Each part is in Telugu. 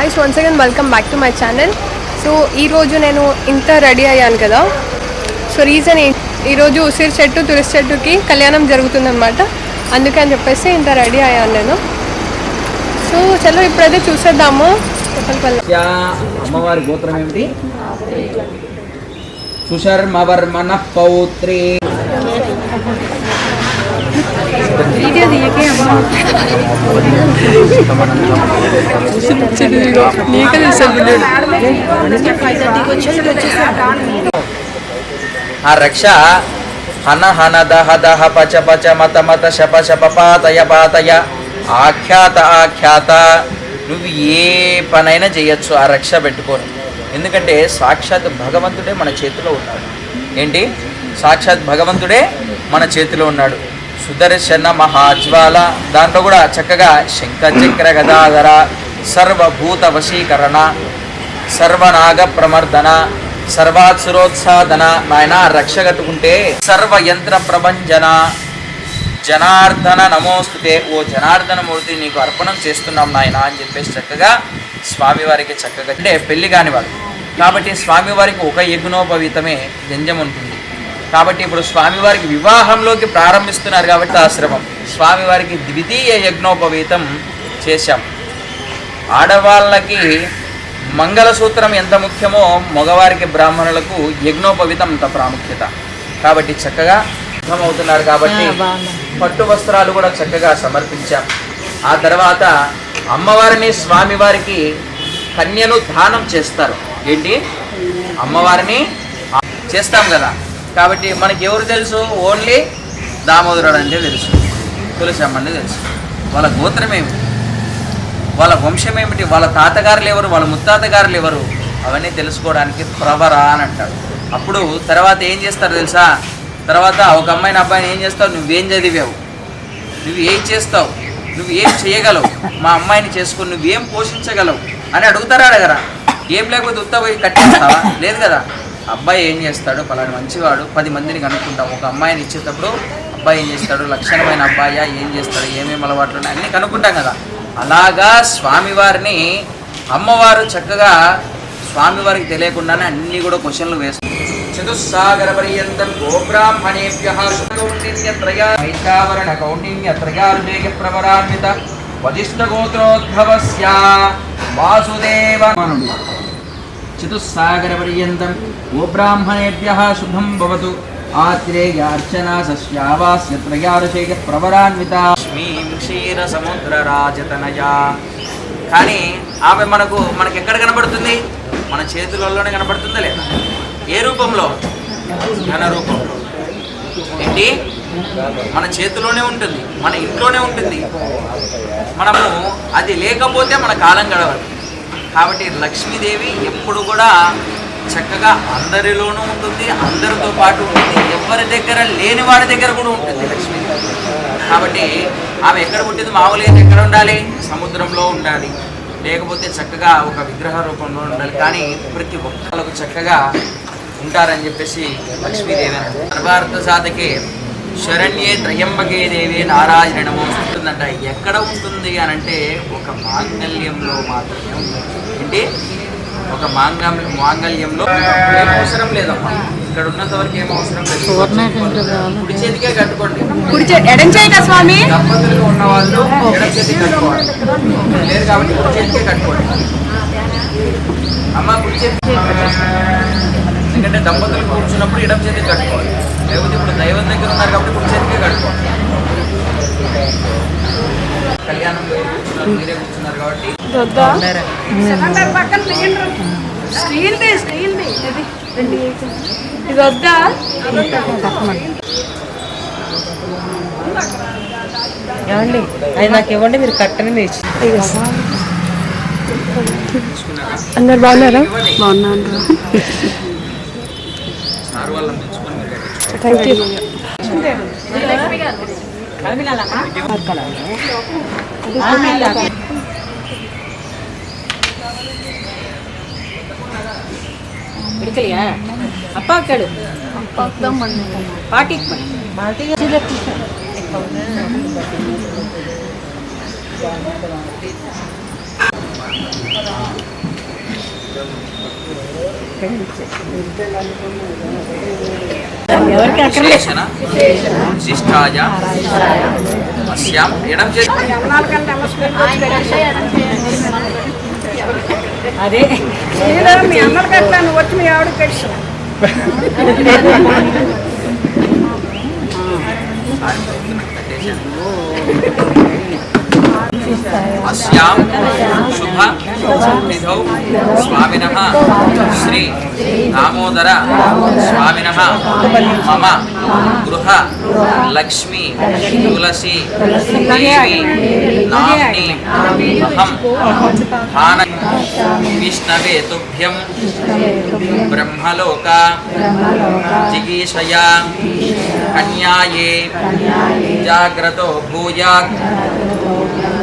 Guys once again welcome back to my channel so ఈరోజు నేను ఇంత రెడీ అయ్యాను కదా. సో రీజన్ ఈరోజు ఉసిరి చెట్టు తులసి చెట్టుకి కళ్యాణం జరుగుతుందన్నమాట. అందుకని చెప్పేసి ఇంత రెడీ అయ్యాను నేను. సో చలో ఇప్పుడైతే చూసేద్దాము. అమ్మవారి గోత్రం ఏమిటి? సుశర్మవర్మణ పౌత్రి. ఆ రక్ష. హన హన దహ దహ పచ పచ మత మత శప శప పాతయ పాతయ. ఆఖ్యాత ఆఖ్యాత. నువ్వు ఏ పనైనా చేయొచ్చు ఆ రక్ష పెట్టుకొని. ఎందుకంటే సాక్షాత్ భగవంతుడే మన చేతిలో ఉన్నాడు. ఏంటి? సాక్షాత్ భగవంతుడే మన చేతిలో ఉన్నాడు. సుదర్శన మహాజ్వాల దాంట్లో కూడా చక్కగా శంఖచక్ర గదాధర సర్వభూత వశీకరణ సర్వనాగ ప్రమర్దన సర్వాసురోత్సాదన. నాయన రక్ష కట్టుకుంటే సర్వ యంత్ర ప్రభంజన. జనార్దన నమోస్తుతే ఓ జనార్దన మూర్తి నీకు అర్పణం చేస్తున్నాం నాయన అని చెప్పేసి చక్కగా స్వామివారికి చక్కగా అంటే పెళ్ళి కానివాడు కాబట్టి స్వామివారికి ఒక యజ్ఞోపవీతమే జంజం ఉంటుంది కాబట్టి ఇప్పుడు స్వామివారికి వివాహంలోకి ప్రారంభిస్తున్నారు కాబట్టి ఆశ్రమం. స్వామివారికి ద్వితీయ యజ్ఞోపవీతం చేశాం. ఆడవాళ్ళకి మంగళసూత్రం ఎంత ముఖ్యమో మగవారికి బ్రాహ్మణులకు యజ్ఞోపవితం అంత ప్రాముఖ్యత. కాబట్టి చక్కగా సిద్ధమవుతున్నారు కాబట్టి పట్టు వస్త్రాలు కూడా చక్కగా సమర్పించాం. ఆ తర్వాత అమ్మవారిని స్వామివారికి కన్యను దానం చేస్తారు. ఏంటి? అమ్మవారిని చేస్తాం కదా. కాబట్టి మనకి ఎవరు తెలుసు? ఓన్లీ దామోదరుడు అంటే తెలుసు. తులసమ్మ తెలుసు. వాళ్ళ గోత్రం వాళ్ళ వంశం ఏమిటి? వాళ్ళ తాతగారులు ఎవరు? వాళ్ళ ముత్తాతగారులు ఎవరు? అవన్నీ తెలుసుకోవడానికి ప్రవర అని అంటాడు అప్పుడు తర్వాత ఏం చేస్తారు తెలుసా? తర్వాత ఒక అమ్మాయిని అబ్బాయిని ఏం చేస్తావు? నువ్వేం చదివావు? నువ్వు ఏం చేస్తావు? నువ్వు ఏం చేయగలవు? మా అమ్మాయిని చేసుకుని నువ్వేం పోషించగలవు? అని అడుగుతారా అడగరా? ఏం లేకపోతే ఉత్త పోయి కట్టేస్తావా? లేదు కదా? అబ్బాయి ఏం చేస్తాడు? పలాని మంచివాడు. పది మందిని కనుక్కుంటాం. ఒక అమ్మాయిని ఇచ్చేటప్పుడు అబ్బాయి ఏం చేస్తాడు? లక్షణమైన అబ్బాయా? ఏం చేస్తాడు? ఏమేమి అలవాట్లు ఉన్నాయి? అన్నీ కనుక్కుంటాం కదా. అలాగా స్వామివారిని అమ్మవారు చక్కగా స్వామివారికి తెలియకుండానే అన్ని కూడా క్వశ్చన్లు వేస్తుంది చతుస్సాగర పర్యంతం గోబ్రాహ్మణేభ్య కౌండిన్యత్రయా వైశావరణ ప్రవరాన్విత వజిష్ఠ గోత్రోద్భవస్య వాసుదేవ చతుస్సాగరపర్యంతం గోబ్రాహ్మణేభ్య శుభం భవతు ఆత్రేయార్చనా సస్యావాస్య త్రయారుషేయ ప్రవరాన్విత లక్ష్మీం క్షీర సముద్ర రాజతనయా కానీ ఆమె మనకు మనకి ఎక్కడ కనబడుతుంది? మన చేతులలోనే కనబడుతుందా లేదా? ఏ రూపంలో? ఘన రూపంలో. ఏంటి? మన చేతిలోనే ఉంటుంది మన ఇంట్లోనే ఉంటుంది. మనము అది లేకపోతే మన కాలం గడవదు. కాబట్టి లక్ష్మీదేవి ఎప్పుడు కూడా చక్కగా అందరిలోనూ ఉంటుంది అందరితో పాటు ఉంటుంది. ఎవరి దగ్గర లేని వాడి దగ్గర కూడా ఉంటుంది లక్ష్మీదేవి. కాబట్టి ఆమె ఎక్కడ పుట్టింది? మామూలుగా ఎక్కడ ఉండాలి? సముద్రంలో ఉండాలి. లేకపోతే చక్కగా ఒక విగ్రహ రూపంలో ఉండాలి. కానీ ప్రతి ఒక్కళ్ళకు చక్కగా ఉంటారని చెప్పేసి లక్ష్మీదేవి అని భారత సర్వార్థ సాధకే శరణ్యే త్రయంబకే దేవి నారాయణ నమో ఉంటుందంట ఎక్కడ ఉంటుంది అని అంటే ఒక మాంగళ్యంలో మాత్రమే ఉంటుంది. ఏంటి ఒక మాంగం మాంగళ్యంలో ఏం అవసరం లేదమ్మా. ఇక్కడ ఉన్నంత వరకు ఏం అవసరం లేదు. కుడి చేతికే కట్టుకోండి. కుడి ఎడం చేయి కదా స్వామి? దంపతులుగా ఉన్న వాళ్ళు ఎడం చేతికి కట్టుకోవాలి. లేదు కాబట్టి కుడి చేతికే కట్టుకోండి. అమ్మ కుడి చేతికి ఎందుకంటే దంపతులు కూర్చున్నప్పుడు ఎడం చేతికి కట్టుకోవాలి. లేకపోతే ఇప్పుడు దైవం దగ్గర ఉన్నారు కాబట్టి కుడి చేతికే కట్టుకోవాలి కళ్యాణం కూర్చున్నారు మీరే కూర్చున్నారు కాబట్టి. స్టీల్ది స్టీల్ది ఇది వద్దా ఏమండి? అది నాకు ఇవ్వండి మీరు కట్టని మీరు అందరు బాగున్నారా? బాగున్నాను தேங்க்யூ எடுக்கலையா அப்பா கேடு அப்பாவுக்கு தான் பண்ணுங்க பாட்டிக்கு பாட்டிக்கு పాటి విశేషణ శిష్టాయ అస్యాం ఎడం అదే మీ అందరికి అట్లా నువ్వు వచ్చి మీ ఆవిడ కలిసి शुभ निधौ स्वामिनः श्री दामोदर स्वामिनः मम गृह लक्ष्मी तुलसी देवी नाम्नी अहं हान विष्णवे तुभ्यं ब्रह्मलोका जिगीषया కన్యాయే జాగ్రతో భూయాత్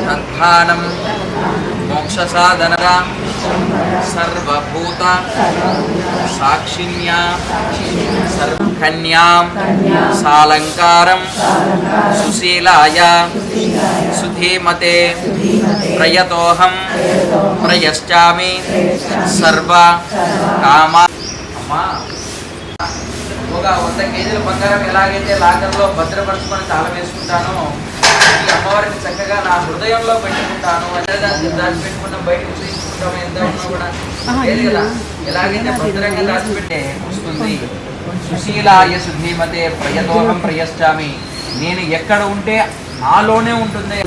తద్ధానం మోక్షసాధన సర్వభూత సాక్షిణ్యా కన్యాం సాలంకారం సుశీలాయ సుధీమతే ప్రయతోహం ప్రయశ్చామి సర్వ కామా అమ్మా ఒక వంద కేజీల బంగారం ఎలాగైతే లాకర్లో భద్రపరచుకొని తాళం వేసుకుంటానో ఈ అమ్మవారిని చక్కగా నా హృదయంలో పెట్టుకుంటాను. అంటే దాన్ని దాచిపెట్టుకుంటాం బయటకు తీసుకుంటాం ఎంత ఉన్నా కూడా లేదు కదా? ఎలాగైతే భద్రంగా దాచిపెట్టే వస్తుంది. సుశీలాయ శుద్ధీమతే ప్రయతోహం ప్రయశ్చామి. నేను ఎక్కడ ఉంటే నాలోనే ఉంటుంది.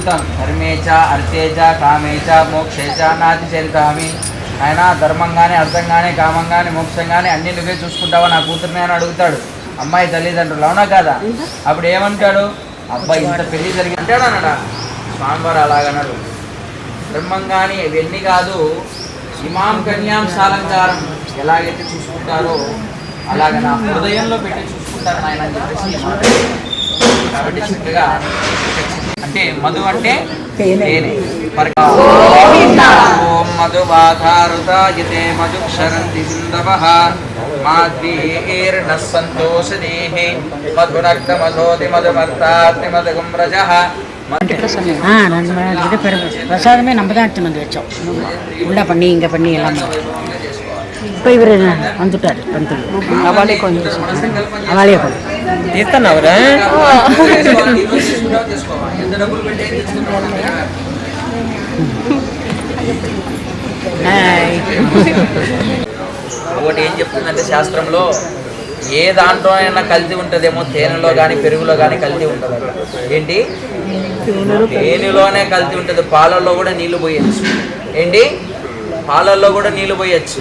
ధర్మేచ అర్థేచ కామేచ మోక్షేచ నాతి చెంతామి ఆయన ధర్మంగానే అర్థంగానే కామంగానే మోక్షంగానే అన్ని నువ్వే చూసుకుంటావా? నా కూతురిని అని అడుగుతాడు. అమ్మాయి తల్లిదండ్రులు అవునా కదా? అప్పుడు ఏమంటాడు? అబ్బాయి ఇంత పెళ్ళి జరిగి అంటాడు అన్నాడా స్వామివారు అలాగన్నాడు కానీ ఇవన్నీ కాదు ఇమాం కన్యాం సాలంకారం. ఎలాగైతే చూసుకుంటారో అలాగ నా హృదయంలో పెట్టి చూసుకుంటారు ఆయన అని చెప్పేసి కాబట్టి చక్కగా అంటే మధు అంటే తేనె పరక- ఓం మధువాధారుతాయతే మధుక్షరంతి సింధవః మాధ్వీర్నః సంతోషదేహే మధునక్తమధోతి మధుమర్తాత్మి మధుగుమ్రజః ஆ நான் இது பிறகு பிரசாதமே நம்ம தான் எடுத்துன்னு வந்து வச்சோம் உள்ள பண்ணி இங்கே பண்ணி எல்லாம் இப்போ இவர் வந்துட்டார் పంతులు అవ్వాలి కొంచెం అవాళే కొంచెం తీస్తున్నావురా? ఒకటి ఏం చెప్తుందంటే శాస్త్రంలో ఏ దాంట్లో అయినా కల్తీ ఉంటుందేమో తేనెలో కానీ పెరుగులో కానీ కల్తీ ఉంటుంది ఏంటి? తేనెలోనే కల్తీ ఉంటుంది. పాలల్లో కూడా నీళ్ళు పోయచ్చు. ఏంటి? పాలల్లో కూడా నీళ్ళు పోయచ్చు.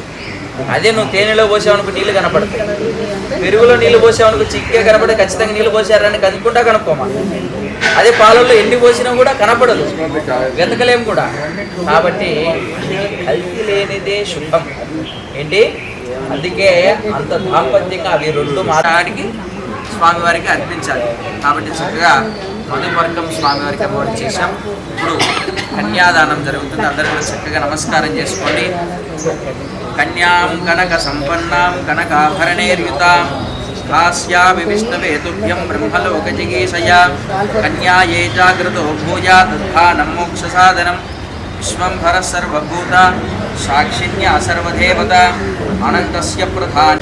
అదే నువ్వు తేనెలో పోసావనుకో నీళ్ళు కనపడతాయి. పెరుగులో నీళ్ళు పోసావనుకో చిక్కే కనపడే ఖచ్చితంగా నీళ్ళు పోసారని కనుక్కుంటా కనుక్కోమా? అదే పాలల్లో ఎండి పోసినా కూడా కనపడదు. వెతకలేం కూడా. కాబట్టి కల్తీ లేనిదే శుభం. ఏంటి? అందుకే అంత దాంపత్యంగా అవి రెండు మాట్లాడికి స్వామివారికి అర్పించాలి. కాబట్టి చక్కగా మధువర్గం స్వామివారికి అమ్మవారికి చేశాం. ఇప్పుడు కన్యాదానం జరుగుతుంది. అందరూ కూడా చక్కగా నమస్కారం చేసుకోండి. కన్యాం కనక సంపన్నాం కనకాభరణేర్యుతాం హాస్యామి విష్ణవే తుభ్యం బ్రహ్మలోక జిగీషయ కన్యాయే జాగ్రతో భూయా దుఃఖానం మోక్ష సాధనం. విశ్వంభర సర్వభూత సాక్షిణ్య సర్వదేవత. అనంతస్య ప్రధాన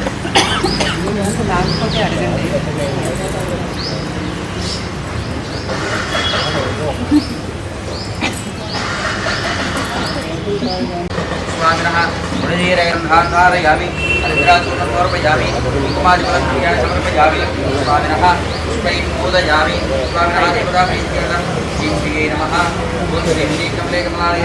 धारयामि हरिद्राचूर्णं समर्पयामि कुङ्कुमादिफलं समर्पयामि स्वामिनः पुष्पैः मोदयामि स्वामिनः देवताभिः श्री श्रीयै नमः ॐ श्री श्री कमले कमलाय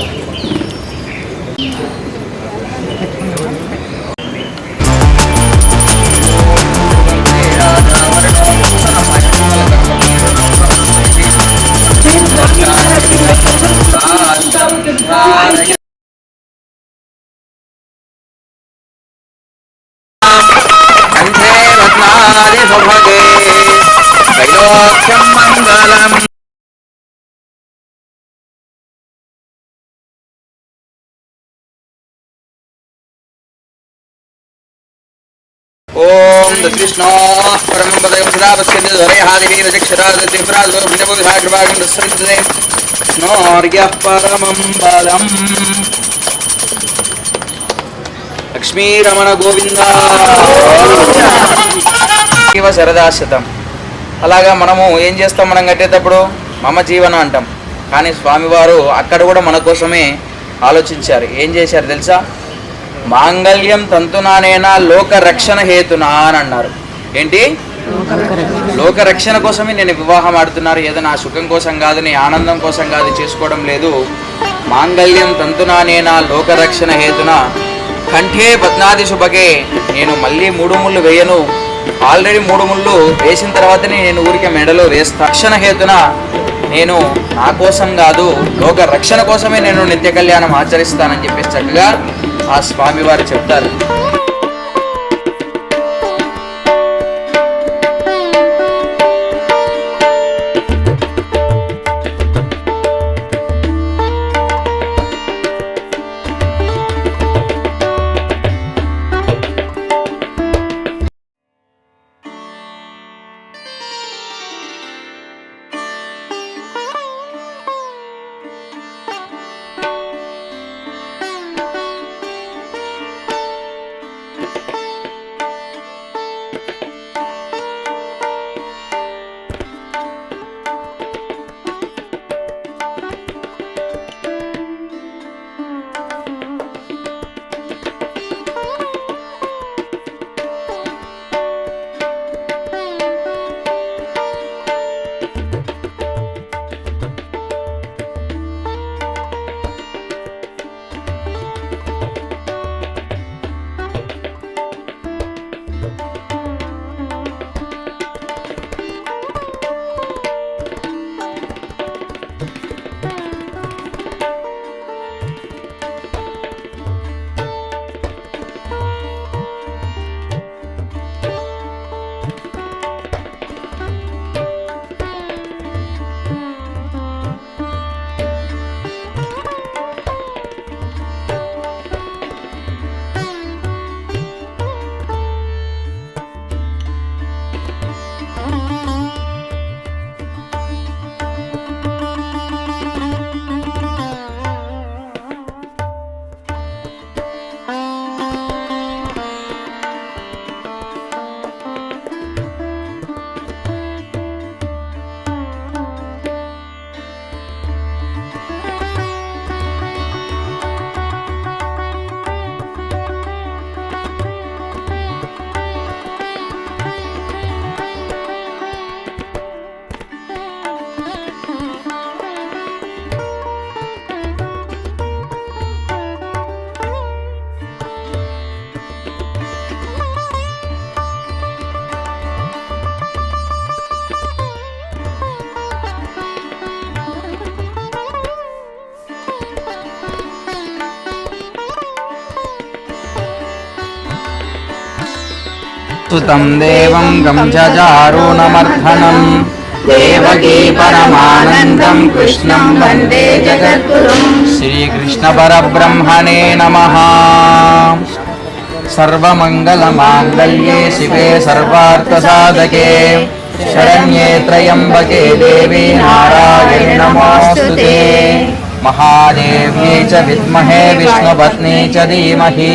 ऋषि కంఠే ఓం దద్విష్ణో పరమం పదయం సదా పశ్యంతి ధ్వరయహాదివీరచక్షరాదివ్రాజోభినభువిధాగ్రవాగం దస్సవిద్దే విష్ణోర్యః పరమం పదం. లక్ష్మీరమణ గోవింద. జీవ శరదాశతం అలాగా మనము ఏం చేస్తాం? మనం కట్టేటప్పుడు మమ జీవన అంటాం. కానీ స్వామివారు అక్కడ కూడా మన కోసమే ఆలోచించారు. ఏం చేశారు తెలుసా? మాంగళ్యం తంతునానేనా లోక రక్షణ హేతునా అని అన్నారు. ఏంటి? లోక రక్షణ కోసమే నేను వివాహం ఆడుతున్నారు. ఏదో నా సుఖం కోసం కాదు నీ ఆనందం కోసం కాదు చేసుకోవడం లేదు. మాంగళ్యం తంతునానేనా లోక రక్షణ హేతున? కంఠే పద్నాది శుభకే నేను మళ్ళీ మూడు ముళ్ళు వేయను. ఆల్రెడీ మూడు ముళ్ళు వేసిన తర్వాతనే నేను ఊరికే మెడలో వేస్తా. రక్షణ హేతున? నేను నా కోసం కాదు లోక రక్షణ కోసమే నేను నిత్య కళ్యాణం ఆచరిస్తానని చెప్పేసి చక్కగా ఆ స్వామివారు చెప్తారు. సుతం దేవం గంజారుణమర్ధనం దేవకీ పరమానందం కృష్ణం వందే జగద్గురుం శ్రీకృష్ణ పరబ్రహ్మణే నమః సర్వమంగళమాంగళ్యే శివే సర్వార్థసాధకే శరణ్యే త్రయంబకే దేవి నారాయణి నమోస్తుతే మహాదేవ్యై చ విద్మహే విష్ణుపత్ని చ ధీమహి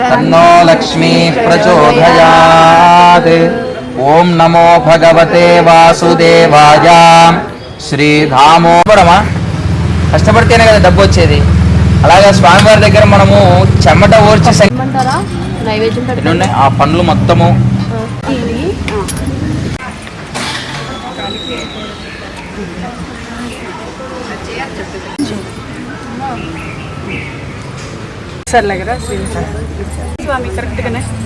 తన్నో లక్ష్మీ ప్రచోదయాత్ ఓం నమో భగవతే వాసుదేవాయ శ్రీధామోపరమా కష్టపడితేనే కదా డబ్బు వచ్చేది. అలాగే స్వామివారి దగ్గర మనము చెమట ఓర్చి ఉన్నాయి ఆ పండ్లు మొత్తము. సర్లే కదా స్వామి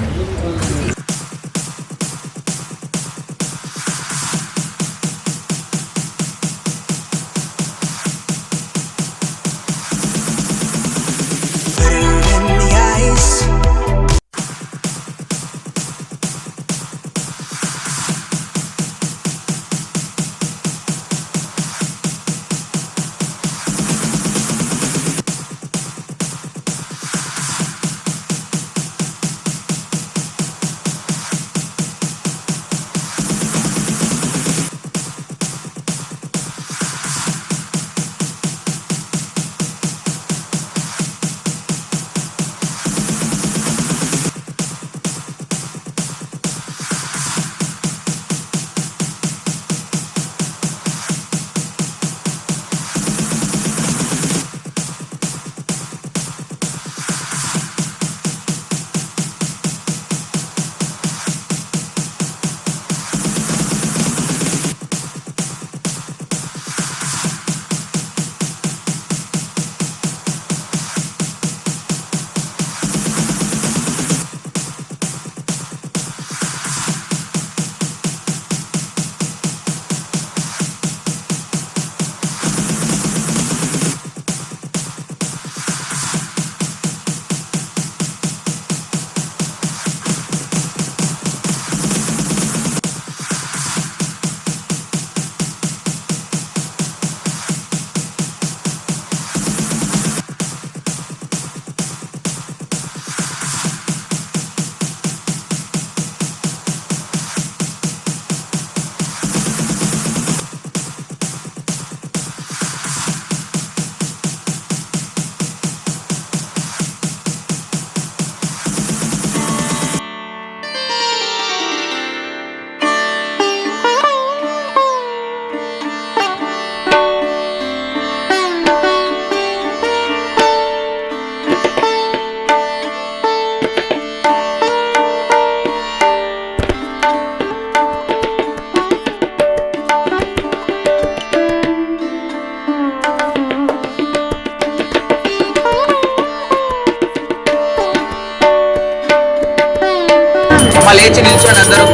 కరెక్ట్గానే లేచి నిల్చోండి అందరూ.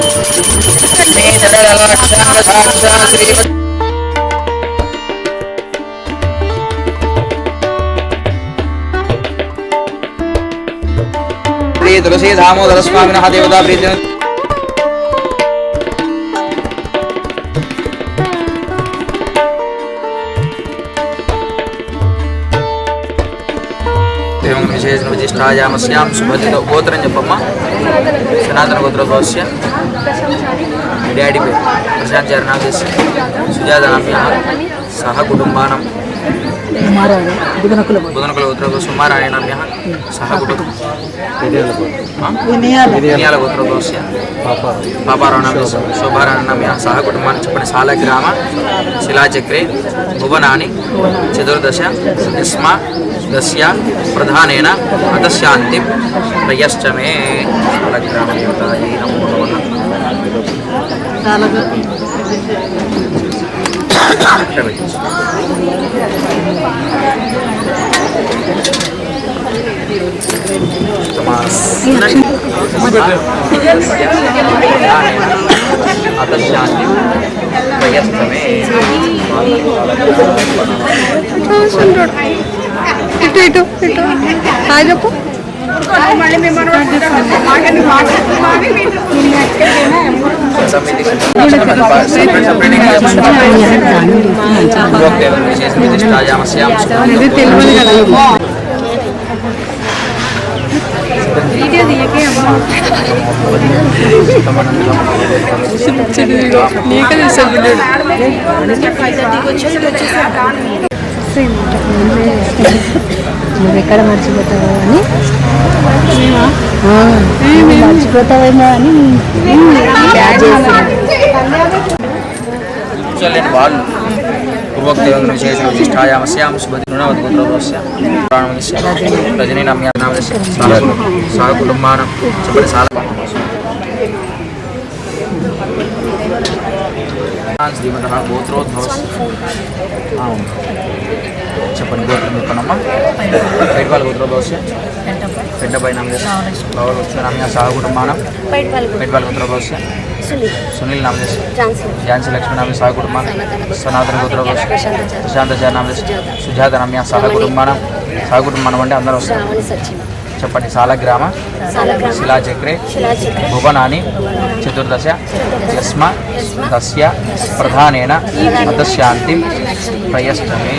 శ్రీ శ్రీ తులసీ దామోదర స్వామిన దేవతా ప్రీతి విశేషణ విశిష్టాయామస్యాం శుభతితో గోత్రం చెప్పమ్మా. సనాతన గోత్రోద్భవస్య మీ డాడీ పేరు ప్రశాంత్ చరణాదేశ్ సుజాత సహ కుటుంబానం. బుధనకుల గోత్రోద్భవ సుమారాయణ సహ కుటుంబం. వినియాల గోత్రోద్భవస్య పాపారావు సహ కుటుంబాన్ని చెప్పండి. సాలగ్రామ శిలాచక్రే భువనాని చతుర్దశ యస్మా దస్య ప్రధానేన అతశాంతి ప్రయశ్చమే సాలగ్రామదేవతాయై నమో నమః ఇక్కడ పెట్టు. అతశాంతి ప్రయత్నమే ఇటు ఇటు ఇటు. హాయ్ చెప్పు. ఇది తెలియదు కదా. నీకే తెలుసు నువ్వు ఎక్కడ మర్చిపోతావో అని ఆ, నువ్వు మర్చిపోతావేమో అని యాడ్ చేసిన కూర్చోలేని వాళ్ళు పూర్వోక్తేంద్ర విశేష విశిష్టాయామస్యాం శుభతి రుణవతి గోత్రోస్య ప్రాణమస్య రజనీ నమ్య నామస్య సహ కుటుంబానం చెప్పండి సాల శ్రీమత గోత్రోద్భవ చెప్పండి. గోత్రం చెప్పనమ్మా పెట్టుకోవాలి గోత్రోద్భవస్య పెద్దపై నామస్య గౌరవ నామ్య సహ కుటుంబానం పెట్టుకోవాలి గోత్రోద్భవస్య సునీల్. నామదేశ్ ఝాన్సీ. లక్ష్మీ నామ సహ కుటుంబాన సనాతన గోత్ర. ప్రశాంత జయ నామదేశ్ సుజాత. రమ్య సహ కుటుంబానం సహ కుటుంబానం అంటే అందరూ వస్తారు చెప్పండి. సాలగ్రామ శిలాచక్రే భువనాని. చతుర్దశ. యస్మ. తస్య ప్రధానేన. అతశాంతి ప్రయష్టమే.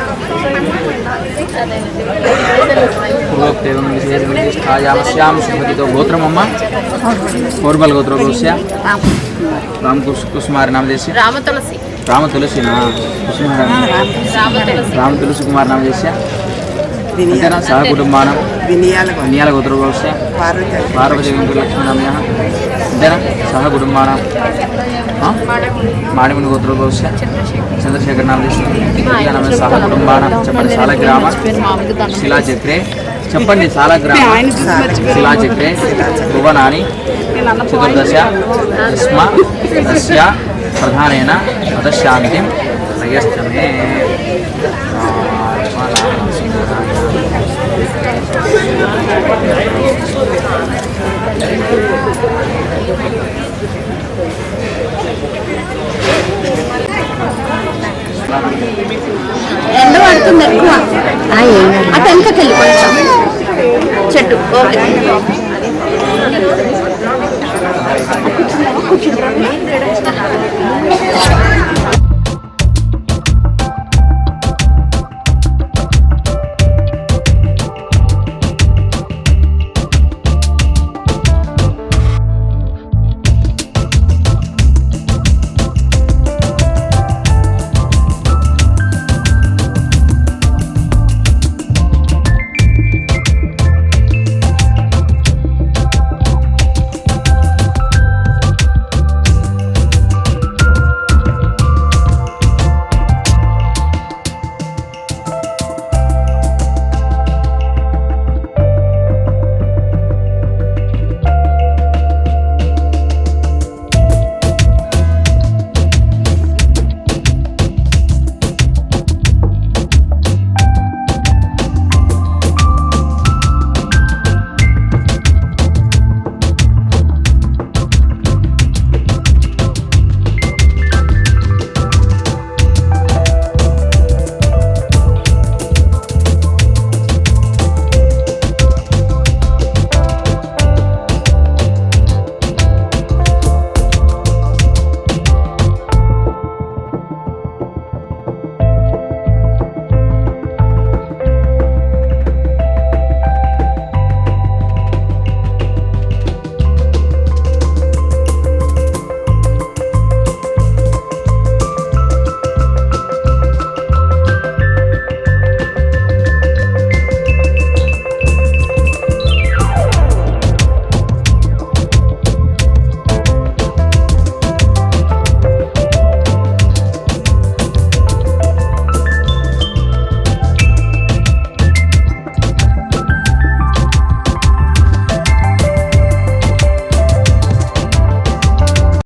పూర్వోక్తేవం విశేష విశిష్టాయామస్యాం శుభతితో గోత్రమమ్మ కోర్బల్ గోత్రోస్య రామ కుసుమారి నామదేశ రామ తులసి రామ తులసినా కుసుమారి రామ తులసి. కుమార్ నామదేశ అంతేనా? సహ కుటుంబానం. వినియాల గోత్రోస్య పార్వతి. వెంకట లక్ష్మీ నామ్య అంతేనా సహ కుటుంబానం మాడిమిడి గోత్రోస్య చంద్రశేఖర్ నామదేశ సహ కుటుంబాన చెప్పండి చాలా గ్రామ శిలా చక్రే చెప్పండి చాలా గ్రామ శిలా చక్రే భువనాని చతుర్దశ యస్మ తస్య ప్రధానేన అతశాంతిం ప్రయష్టమే ఎండ పడుతుంది ఎక్కువ. అటు వెనకకెళ్ళి కొంచెం. చెట్టు ఓకే.